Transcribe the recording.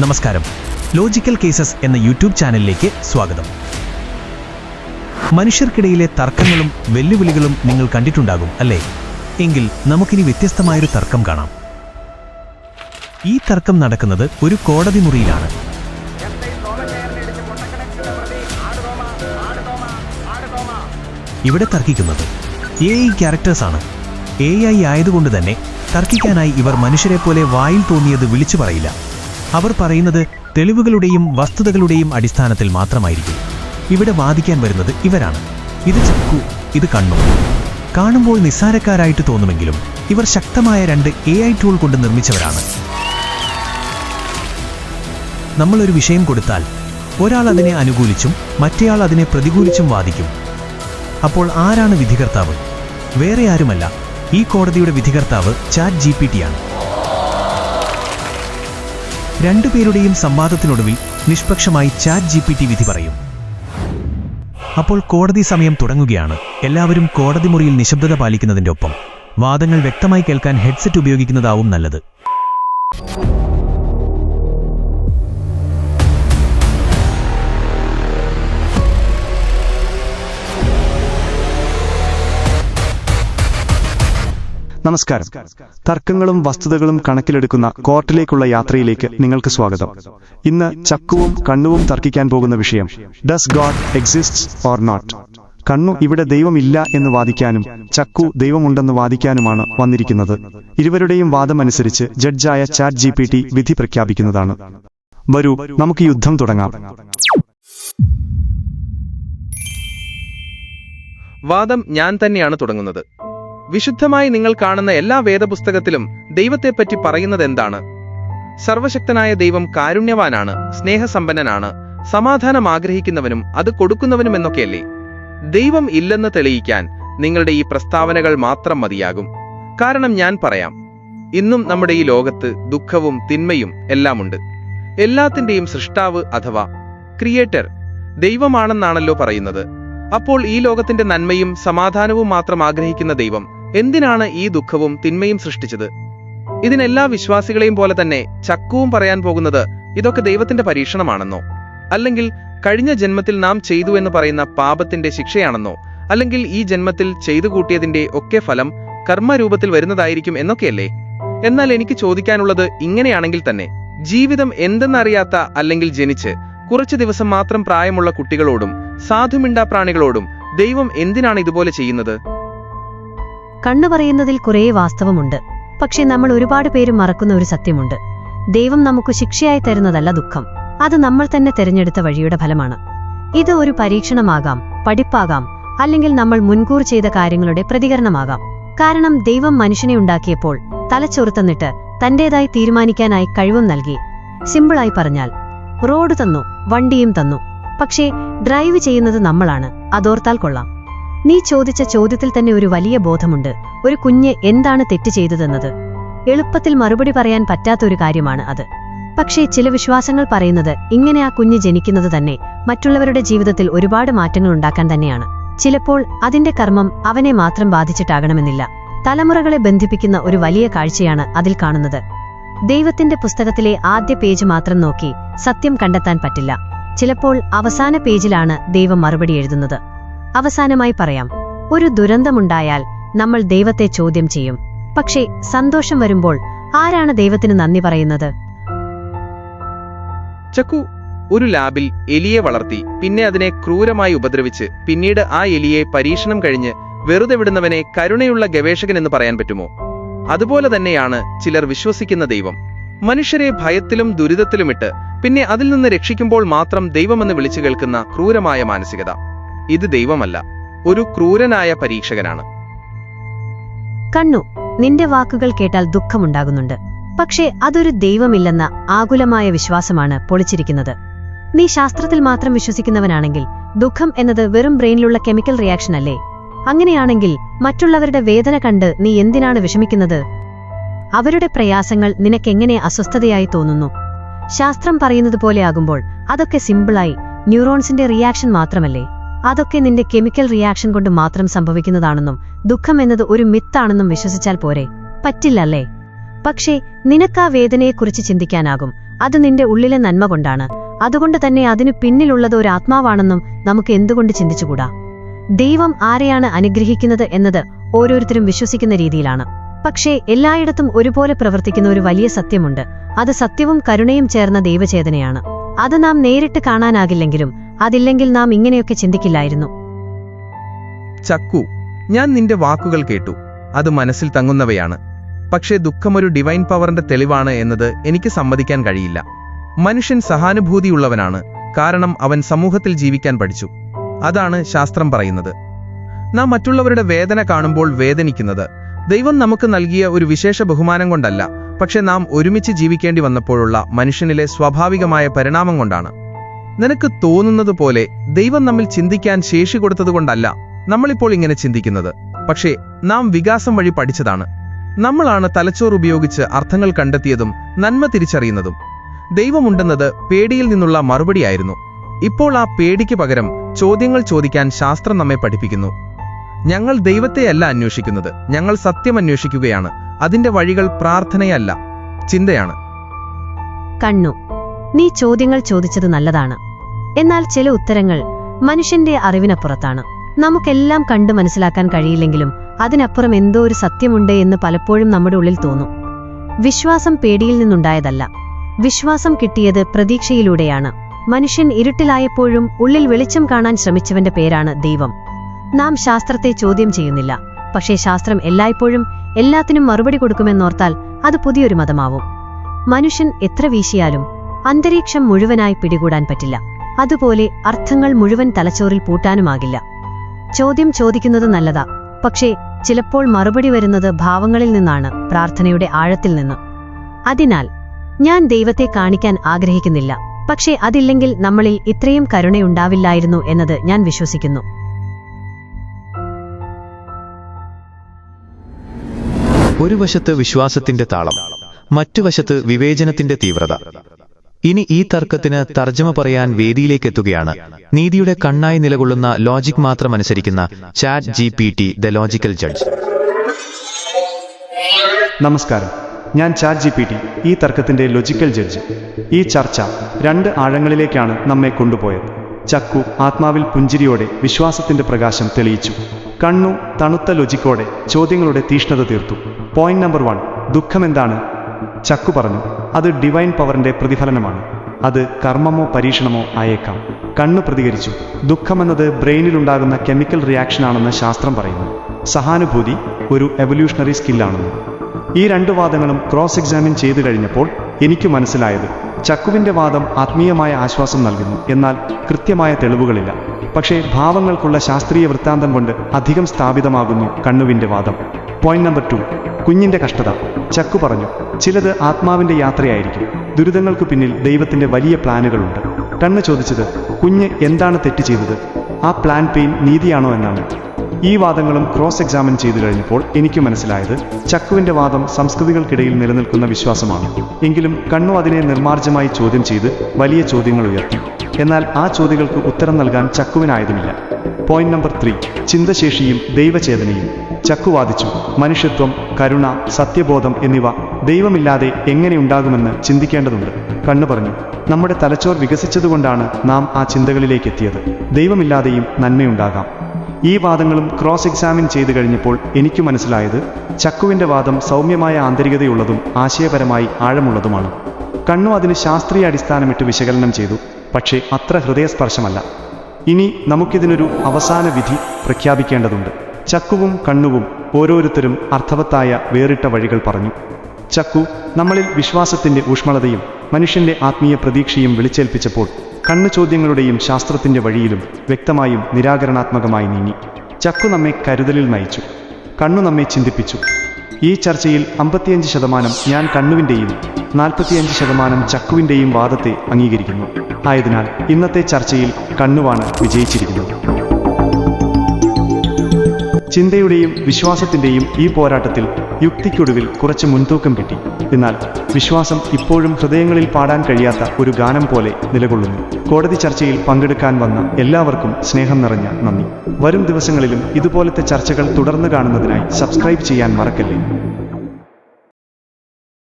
നമസ്കാരം. Logical cases എന്ന YouTube ചാനലിലേക്ക് സ്വാഗതം. മനുഷ്യർക്കിടയിലെ തർക്കങ്ങളും വെല്ലുവിളികളും നിങ്ങൾ കണ്ടിട്ടുണ്ടാകും അല്ലേ? എങ്കിൽ നമുക്കിനി വ്യത്യസ്തമായൊരു തർക്കം കാണാം. ഈ തർക്കം നടക്കുന്നത് ഒരു കോടതി മുറിയിലാണ്. ഇവിടെ തർക്കിക്കുന്നത് എ ഐ ക്യാരക്ടേഴ്സാണ് എ ഐ ആയതുകൊണ്ട് തന്നെ തർക്കിക്കാനായി ഇവർ മനുഷ്യരെ പോലെ വായിൽ തോന്നിയത് വിളിച്ചു പറയില്ല. അവർ പറയുന്നത് തെളിവുകളുടെയും വസ്തുതകളുടെയും അടിസ്ഥാനത്തിൽ മാത്രമായിരിക്കും. ഇവിടെ വാദിക്കാൻ വരുന്നത് ഇവരാണ്. ഇത് ചക്കു ഇത് കണ്ണു. കാണുമ്പോൾ നിസ്സാരക്കാരായിട്ട് തോന്നുമെങ്കിലും ഇവർ ശക്തമായ രണ്ട് എ ഐ ടൂൾ കൊണ്ട് നിർമ്മിച്ചവരാണ്. നമ്മളൊരു വിഷയം കൊടുത്താൽ ഒരാൾ അതിനെ അനുകൂലിച്ചും മറ്റേയാൾ അതിനെ പ്രതികൂലിച്ചും വാദിക്കും. അപ്പോൾ ആരാണ് വിധികർത്താവ്? വേറെ ആരുമല്ല. ഈ കോടതിയുടെ വിധികർത്താവ് ചാറ്റ് ജി പി ടിയാണ് രണ്ടുപേരുടെയും സംവാദത്തിനൊടുവിൽ നിഷ്പക്ഷമായി ചാറ്റ് ജി പി ടി വിധി പറയും. അപ്പോൾ കോടതി സമയം തുടങ്ങുകയാണ്. എല്ലാവരും കോടതി മുറിയിൽ നിശബ്ദത പാലിക്കുന്നതിന്റെ ഒപ്പം. വാദങ്ങൾ വ്യക്തമായി കേൾക്കാൻ ഹെഡ്സെറ്റ് ഉപയോഗിക്കുന്നതാവും നല്ലത്. നമസ്കാരം. തർക്കങ്ങളും വസ്തുതകളും കണക്കിലെടുക്കുന്ന കോർട്ടിലേക്കുള്ള യാത്രയിലേക്ക് നിങ്ങൾക്ക് സ്വാഗതം. ഇന്ന് ചക്കുവും കണ്ണുവും തർക്കിക്കാൻ പോകുന്ന വിഷയം does God exist or not Kannu ഇവിടെ ദൈവമില്ല എന്ന് വാദിക്കാനും ചക്കു ദൈവമുണ്ടെന്ന് വാദിക്കാനുമാണ് വന്നിരിക്കുന്നത്. ഇരുവരുടെയും വാദമനുസരിച്ച് ജഡ്ജായ ചാറ്റ് ജി പി ടി വിധി പ്രഖ്യാപിക്കുന്നതാണ്. വരൂ നമുക്ക് യുദ്ധം തുടങ്ങാം. വാദം ഞാൻ തന്നെയാണ് തുടങ്ങുന്നത്. വിശുദ്ധമായി നിങ്ങൾ കാണുന്ന എല്ലാ വേദപുസ്തകത്തിലും ദൈവത്തെപ്പറ്റി പറയുന്നത് എന്താണ് സർവശക്തനായ ദൈവം കാരുണ്യവാനാണ് സ്നേഹസമ്പന്നനാണ് സമാധാനം ആഗ്രഹിക്കുന്നവനും അത് കൊടുക്കുന്നവനും എന്നൊക്കെയല്ലേ? ദൈവം ഇല്ലെന്ന് തെളിയിക്കാൻ നിങ്ങളുടെ ഈ പ്രസ്താവനകൾ മാത്രം മതിയാകും. കാരണം ഞാൻ പറയാം ഇന്നും നമ്മുടെ ഈ ലോകത്ത് ദുഃഖവും തിന്മയും എല്ലാമുണ്ട്. എല്ലാത്തിന്റെയും സൃഷ്ടാവ് അഥവാ ക്രിയേറ്റർ ദൈവമാണെന്നാണല്ലോ പറയുന്നത്. അപ്പോൾ ഈ ലോകത്തിന്റെ നന്മയും സമാധാനവും മാത്രം ആഗ്രഹിക്കുന്ന ദൈവം എന്തിനാണ് ഈ ദുഃഖവും തിന്മയും സൃഷ്ടിച്ചത്? ഇതിനെല്ലാ വിശ്വാസികളെയും പോലെ തന്നെ ചക്കുവും പറയാൻ പോകുന്നത് ഇതൊക്കെ ദൈവത്തിന്റെ പരീക്ഷണമാണെന്നോ? അല്ലെങ്കിൽ കഴിഞ്ഞ ജന്മത്തിൽ നാം ചെയ്തു എന്ന് പറയുന്ന പാപത്തിന്റെ ശിക്ഷയാണെന്നോ? അല്ലെങ്കിൽ ഈ ജന്മത്തിൽ ചെയ്തു കൂട്ടിയതിന്റെ ഒക്കെ ഫലം കർമ്മരൂപത്തിൽ വരുന്നതായിരിക്കും എന്നൊക്കെയല്ലേ? എന്നാൽ എനിക്ക് ചോദിക്കാനുള്ളത് ഇങ്ങനെയാണെങ്കിൽ തന്നെ ജീവിതം എന്തെന്നറിയാത്ത അല്ലെങ്കിൽ ജനിച്ച് കുറച്ചു ദിവസം മാത്രം പ്രായമുള്ള കുട്ടികളോടും സാധുമിണ്ടാ പ്രാണികളോടും ദൈവം എന്തിനാണ് ഇതുപോലെ ചെയ്യുന്നത്? കണ്ണു പറയുന്നതിൽ കുറേ വാസ്തവമുണ്ട്. പക്ഷെ നമ്മൾ ഒരുപാട് പേര് മറക്കുന്ന ഒരു സത്യമുണ്ട്. ദൈവം നമുക്ക് ശിക്ഷയായി തരുന്നതല്ല ദുഃഖം. അത് നമ്മൾ തന്നെ തെരഞ്ഞെടുത്ത വഴിയുടെ ഫലമാണ്. ഇത് ഒരു പരീക്ഷണമാകാം പഠിപ്പാകാം അല്ലെങ്കിൽ നമ്മൾ മുൻകൂർ ചെയ്ത കാര്യങ്ങളുടെ പ്രതികരണമാകാം. കാരണം ദൈവം മനുഷ്യനെ ഉണ്ടാക്കിയപ്പോൾ തലച്ചൊറുത്തന്നിട്ട് തന്റേതായി തീരുമാനിക്കാനായി കഴിവും നൽകി. സിമ്പിളായി പറഞ്ഞാൽ റോഡ് തന്നു വണ്ടിയും തന്നു. പക്ഷേ ഡ്രൈവ് ചെയ്യുന്നത് നമ്മളാണ്. അതോർത്താൽ കൊള്ളാം. നീ ചോദിച്ച ചോദ്യത്തിൽ തന്നെ ഒരു വലിയ ബോധമുണ്ട്. ഒരു കുഞ്ഞ് എന്താണ് തെറ്റ് ചെയ്തതെന്നത്? എളുപ്പത്തിൽ മറുപടി പറയാൻ പറ്റാത്ത ഒരു കാര്യമാണ് അത്. പക്ഷേ ചില വിശ്വാസങ്ങൾ പറയുന്നത് ഇങ്ങനെ ആ കുഞ്ഞ് ജനിക്കുന്നത് തന്നെ മറ്റുള്ളവരുടെ ജീവിതത്തിൽ ഒരുപാട് മാറ്റങ്ങൾ ഉണ്ടാക്കാൻ തന്നെയാണ്. ചിലപ്പോൾ അതിന്റെ കർമ്മം അവനെ മാത്രം ബാധിച്ചിട്ടാകണമെന്നില്ല. തലമുറകളെ ബന്ധിപ്പിക്കുന്ന ഒരു വലിയ കാഴ്ചയാണ് അതിൽ കാണുന്നത്. ദൈവത്തിന്റെ പുസ്തകത്തിലെ ആദ്യ പേജ് മാത്രം നോക്കി സത്യം കണ്ടെത്താൻ പറ്റില്ല. ചിലപ്പോൾ അവസാന പേജിലാണ് ദൈവം മറുപടി എഴുതുന്നത്. അവസാനമായി പറയാം. ഒരു ദുരന്തമുണ്ടായാൽ നമ്മൾ ദൈവത്തെ ചോദ്യം ചെയ്യും. പക്ഷേ സന്തോഷം വരുമ്പോൾ ആരാണ് ദൈവത്തിന് നന്ദി പറയുന്നത്? ചക്കു ഒരു ലാബിൽ എലിയെ വളർത്തി പിന്നെ അതിനെ ക്രൂരമായി ഉപദ്രവിച്ച് പിന്നീട് ആ എലിയെ പരീക്ഷണം കഴിഞ്ഞ് വെറുതെ വിടുന്നവനെ കരുണയുള്ള ഗവേഷകൻ എന്ന് പറയാൻ പറ്റുമോ? അതുപോലെ തന്നെയാണ് ചിലർ വിശ്വസിക്കുന്ന ദൈവം. മനുഷ്യരെ ഭയത്തിലും ദുരിതത്തിലുമിട്ട് പിന്നെ അതിൽ നിന്ന് രക്ഷിക്കുമ്പോൾ മാത്രം ദൈവമെന്ന് വിളിച്ചു കേൾക്കുന്ന ക്രൂരമായ മാനസികത. ഇത് ദൈവമല്ല ഒരു ക്രൂരനായ പരീക്ഷകനാണ്. കണ്ണു നിന്റെ വാക്കുകൾ കേട്ടാൽ ദുഃഖമുണ്ടാകുന്നുണ്ട്. പക്ഷേ അതൊരു ദൈവമില്ലെന്ന ആകുലമായ വിശ്വാസമാണ് പൊളിച്ചിരിക്കുന്നത്. നീ ശാസ്ത്രത്തിൽ മാത്രം വിശ്വസിക്കുന്നവനാണെങ്കിൽ ദുഃഖം എന്നത് വെറും ബ്രെയിനിലുള്ള കെമിക്കൽ റിയാക്ഷൻ അല്ലേ? അങ്ങനെയാണെങ്കിൽ മറ്റുള്ളവരുടെ വേദന കണ്ട് നീ എന്തിനാണ് വിഷമിക്കുന്നത്? അവരുടെ പ്രയാസങ്ങൾ നിനക്കെങ്ങനെ അസ്വസ്ഥതയായി തോന്നുന്നു? ശാസ്ത്രം പറയുന്നത് പോലെ ആകുമ്പോൾ അതൊക്കെ സിമ്പിളായി ന്യൂറോൺസിന്റെ റിയാക്ഷൻ മാത്രമല്ലേ? അതൊക്കെ നിന്റെ കെമിക്കൽ റിയാക്ഷൻ കൊണ്ട് മാത്രം സംഭവിക്കുന്നതാണെന്നും ദുഃഖം എന്നത് ഒരു മിത്താണെന്നും വിശ്വസിച്ചാൽ പോരെ. പറ്റില്ലല്ലേ? പക്ഷേ നിനക്കാ വേദനയെക്കുറിച്ച് ചിന്തിക്കാനാകും. അത് നിന്റെ ഉള്ളിലെ നന്മ കൊണ്ടാണ്. അതുകൊണ്ട് തന്നെ അതിനു പിന്നിലുള്ളത് ഒരു ആത്മാവാണെന്നും നമുക്ക് എന്തുകൊണ്ട് ചിന്തിച്ചുകൂടാ? ദൈവം ആരെയാണ് അനുഗ്രഹിക്കുന്നത് എന്നത് ഓരോരുത്തരും വിശ്വസിക്കുന്ന രീതിയിലാണ്. പക്ഷേ എല്ലായിടത്തും ഒരുപോലെ പ്രവർത്തിക്കുന്ന ഒരു വലിയ സത്യമുണ്ട്. അത് സത്യവും കരുണയും ചേർന്ന ദൈവചേതനയാണ്. അത് നാം നേരിട്ട് കാണാനാകില്ലെങ്കിലും അതില്ലെങ്കിൽ നാം ഇങ്ങനെയൊക്കെ ചിന്തിക്കില്ലായിരുന്നു. ചക്കു ഞാൻ നിന്റെ വാക്കുകൾ കേട്ടു. അത് മനസ്സിൽ തങ്ങുന്നവയാണ്. പക്ഷേ ദുഃഖമൊരു ഡിവൈൻ പവറിന്റെ തെളിവാണ് എന്നത് എനിക്ക് സമ്മതിക്കാൻ കഴിയില്ല. മനുഷ്യൻ സഹാനുഭൂതിയുള്ളവനാണ്. കാരണം അവൻ സമൂഹത്തിൽ ജീവിക്കാൻ പഠിച്ചു. അതാണ് ശാസ്ത്രം പറയുന്നത്. നാം മറ്റുള്ളവരുടെ വേദന കാണുമ്പോൾ വേദനിക്കുന്നത്. ദൈവം നമുക്ക് നൽകിയ ഒരു വിശേഷ ബഹുമാനം കൊണ്ടല്ല. പക്ഷെ നാം ഒരുമിച്ച് ജീവിക്കേണ്ടി വന്നപ്പോഴുള്ള മനുഷ്യനിലെ സ്വാഭാവികമായ പരിണാമം കൊണ്ടാണ്. നിനക്ക് തോന്നുന്നത് പോലെ ദൈവം നമ്മിൽ ചിന്തിക്കാൻ ശേഷി കൊടുത്തതുകൊണ്ടല്ല നമ്മളിപ്പോൾ ഇങ്ങനെ ചിന്തിക്കുന്നത്. പക്ഷേ നാം വികാസം വഴി പഠിച്ചതാണ്. നമ്മളാണ് തലച്ചോർ ഉപയോഗിച്ച് അർത്ഥങ്ങൾ കണ്ടെത്തിയതും നന്മ തിരിച്ചറിയുന്നതും. ദൈവമുണ്ടെന്നത് പേടിയിൽ നിന്നുള്ള മറുപടിയായിരുന്നു. ഇപ്പോൾ ആ പേടിക്ക് പകരം ചോദ്യങ്ങൾ ചോദിക്കാൻ ശാസ്ത്രം നമ്മെ പഠിപ്പിക്കുന്നു. ഞങ്ങൾ ദൈവത്തെയല്ല അന്വേഷിക്കുന്നത്. ഞങ്ങൾ സത്യം അന്വേഷിക്കുകയാണ്. അതിന്റെ വഴികൾ പ്രാർത്ഥനയല്ല ചിന്തയാണ്. കണ്ണു. നീ ചോദ്യങ്ങൾ ചോദിച്ചത് നല്ലതാണ്. എന്നാൽ ചില ഉത്തരങ്ങൾ മനുഷ്യന്റെ അറിവിനപ്പുറത്താണ്. നമുക്കെല്ലാം കണ്ടു മനസ്സിലാക്കാൻ കഴിയില്ലെങ്കിലും അതിനപ്പുറം എന്തോ ഒരു സത്യമുണ്ട് എന്ന് പലപ്പോഴും നമ്മുടെ ഉള്ളിൽ തോന്നും. വിശ്വാസം പേടിയിൽ നിന്നുണ്ടായതല്ല. വിശ്വാസം കിട്ടിയത് പ്രതീക്ഷയിലൂടെയാണ്. മനുഷ്യൻ ഇരുട്ടിലായപ്പോഴും ഉള്ളിൽ വെളിച്ചം കാണാൻ ശ്രമിച്ചവന്റെ പേരാണ് ദൈവം. നാം ശാസ്ത്രത്തെ ചോദ്യം ചെയ്യുന്നില്ല. പക്ഷേ ശാസ്ത്രം എല്ലായ്പ്പോഴും എല്ലാത്തിനും മറുപടി കൊടുക്കുമെന്നോർത്താൽ അത് പുതിയൊരു മതമാവും. മനുഷ്യൻ എത്ര വീശിയാലും അന്തരീക്ഷം മുഴുവനായി പിടികൂടാൻ പറ്റില്ല. അതുപോലെ അർത്ഥങ്ങൾ മുഴുവൻ തലച്ചോറിൽ പൂട്ടാനുമാകില്ല. ചോദ്യം ചോദിക്കുന്നത് നല്ലതാ. പക്ഷേ ചിലപ്പോൾ മറുപടി വരുന്നത് ഭാവങ്ങളിൽ നിന്നാണ് പ്രാർത്ഥനയുടെ ആഴത്തിൽ നിന്ന്. അതിനാൽ ഞാൻ ദൈവത്തെ കാണിക്കാൻ ആഗ്രഹിക്കുന്നില്ല. പക്ഷേ അതില്ലെങ്കിൽ നമ്മളിൽ ഇത്രയും കരുണയുണ്ടാവില്ലായിരുന്നു എന്നത് ഞാൻ വിശ്വസിക്കുന്നു. ഒരു വശത്ത് വിശ്വാസത്തിന്റെ താളം മറ്റു വശത്ത് വിവേചനത്തിന്റെ തീവ്രത. ഇനി ഈ തർക്കത്തിന് തർജമ പറയാൻ വേദിയിലേക്ക് എത്തുകയാണ് നീതിയുടെ കണ്ണായി നിലകൊള്ളുന്ന ലോജിക് മാത്രം അനുസരിക്കുന്ന chat G P T the logical judge. നമസ്കാരം. ഞാൻ ചാറ്റ് ജി പി ടി ഈ തർക്കത്തിന്റെ ലോജിക്കൽ ജഡ്ജ്. ഈ ചർച്ച രണ്ട് ആഴങ്ങളിലേക്കാണ് നമ്മെ കൊണ്ടുപോയത്. ചക്കു ആത്മാവിൽ പുഞ്ചിരിയോടെ വിശ്വാസത്തിന്റെ പ്രകാശം തെളിയിച്ചു. കണ്ണു തണുത്ത ലൊജിക്കോടെ ചോദ്യങ്ങളുടെ തീഷ്ണത തീർത്തു. പോയിന്റ് നമ്പർ വൺ ദുഃഖമെന്താണ്? ചക്കു പറഞ്ഞു അത് ഡിവൈൻ പവറിന്റെ പ്രതിഫലനമാണ്. അത് കർമ്മമോ പരീക്ഷണമോ ആയേക്കാം. കണ്ണു പ്രതികരിച്ചു. ദുഃഖമെന്നത് ബ്രെയിനിലുണ്ടാകുന്ന കെമിക്കൽ റിയാക്ഷനാണെന്ന് ശാസ്ത്രം പറയുന്നു. സഹാനുഭൂതി ഒരു എവല്യൂഷണറി സ്കില്ലാണെന്ന് ഈ രണ്ട് വാദങ്ങളും ക്രോസ് എക്സാമിൻ ചെയ്തു കഴിഞ്ഞപ്പോൾ എനിക്ക് മനസ്സിലായത് ചക്കുവിന്റെ വാദം ആത്മീയമായ ആശ്വാസം നൽകുന്നു. എന്നാൽ കൃത്യമായ തെളിവുകളില്ല. പക്ഷേ ഭാവങ്ങൾക്കുള്ള ശാസ്ത്രീയ വൃത്താന്തം കൊണ്ട് അധികം സ്ഥാപിതമാകുന്നു കണ്ണുവിന്റെ വാദം. പോയിന്റ് നമ്പർ ടു കുഞ്ഞിന്റെ കഷ്ടത. ചക്കു പറഞ്ഞു ചിലത് ആത്മാവിന്റെ യാത്രയായിരിക്കും. ദുരിതങ്ങൾക്ക് പിന്നിൽ ദൈവത്തിന്റെ വലിയ പ്ലാനുകളുണ്ട്. കണ്ണ് ചോദിച്ചത് കുഞ്ഞ് എന്താണ് തെറ്റ് ചെയ്തത്? ആ പ്ലാൻ പെയിൻ നീതിയാണോ എന്നാണ്. ഈ വാദങ്ങളും ക്രോസ് എക്സാമിൻ ചെയ്തു കഴിഞ്ഞപ്പോൾ എനിക്ക് മനസ്സിലായത് ചക്കുവിന്റെ വാദം സംസ്കൃതികൾക്കിടയിൽ നിലനിൽക്കുന്ന വിശ്വാസമാണ്. എങ്കിലും കണ്ണു അതിനെ നിർമാർജമായി ചോദ്യം ചെയ്ത് വലിയ ചോദ്യങ്ങൾ ഉയർത്തി. എന്നാൽ ആ ചോദ്യങ്ങൾക്ക് ഉത്തരം നൽകാൻ ചക്കുവിനായതുമില്ല. പോയിന്റ് നമ്പർ ത്രീ ചിന്തശേഷിയും ദൈവചേതനയും. ചക്കു വാദിച്ചു മനുഷ്യത്വം കരുണ സത്യബോധം എന്നിവ ദൈവമില്ലാതെ എങ്ങനെ ഉണ്ടാകുമെന്ന് ചിന്തിക്കേണ്ടതുണ്ട്. കണ്ണു പറഞ്ഞു നമ്മുടെ തലച്ചോർ വികസിച്ചതുകൊണ്ടാണ് നാം ആ ചിന്തകളിലേക്ക് എത്തിയത് ദൈവമില്ലാതെയും നന്മയുണ്ടാകാം. ഈ വാദങ്ങളും ക്രോസ് എക്സാമിൻ ചെയ്തു കഴിഞ്ഞപ്പോൾ എനിക്ക് മനസ്സിലായത് ചക്കുവിന്റെ വാദം സൗമ്യമായ ആന്തരികതയുള്ളതും ആശയപരമായി ആഴമുള്ളതുമാണ്. കണ്ണു അതിന് ശാസ്ത്രീയ അടിസ്ഥാനമിട്ട് വിശകലനം ചെയ്തു. പക്ഷേ അത്ര ഹൃദയസ്പർശമല്ല. ഇനി നമുക്കിതിനൊരു അവസാന വിധി പ്രഖ്യാപിക്കേണ്ടതുണ്ട്. ചക്കുവും കണ്ണുവും ഓരോരുത്തരും അർത്ഥവത്തായ വേറിട്ട വഴികൾ പറഞ്ഞു. ചക്കു നമ്മളിൽ വിശ്വാസത്തിന്റെ ഊഷ്മളതയും മനുഷ്യന്റെ ആത്മീയ പ്രതീക്ഷയും വിളിച്ചേൽപ്പിച്ചപ്പോൾ കണ്ണു ചോദ്യങ്ങളുടെയും ശാസ്ത്രത്തിന്റെ വഴിയിലും വ്യക്തമായും നിരാകരണാത്മകമായി നീങ്ങി. ചക്കു നമ്മെ കരുതലിൽ നയിച്ചു. കണ്ണു നമ്മെ ചിന്തിപ്പിച്ചു. ഈ ചർച്ചയിൽ അമ്പത്തിയഞ്ച് ശതമാനം ഞാൻ കണ്ണുവിന്റെയും നാൽപ്പത്തിയഞ്ച് ശതമാനം ചക്കുവിന്റെയും വാദത്തെ അംഗീകരിക്കുന്നു. ആയതിനാൽ ഇന്നത്തെ ചർച്ചയിൽ കണ്ണുവാണ് വിജയിച്ചിരിക്കുന്നത്. ചിന്തയുടെയും വിശ്വാസത്തിന്റെയും ഈ പോരാട്ടത്തിൽ യുക്തിക്കൊടുവിൽ കുറച്ച് മുൻതൂക്കം കിട്ടി. എന്നാൽ വിശ്വാസം ഇപ്പോഴും ഹൃദയങ്ങളിൽ പാടാൻ കഴിയാത്ത ഒരു ഗാനം പോലെ നിലകൊള്ളുന്നു. കോടതി ചർച്ചയിൽ പങ്കെടുക്കാൻ വന്ന എല്ലാവർക്കും സ്നേഹം നിറഞ്ഞ നന്ദി. വരും ദിവസങ്ങളിലും ഇതുപോലത്തെ ചർച്ചകൾ തുടർന്ന് കാണുന്നതിനായി സബ്സ്ക്രൈബ് ചെയ്യാൻ മറക്കല്ലേ?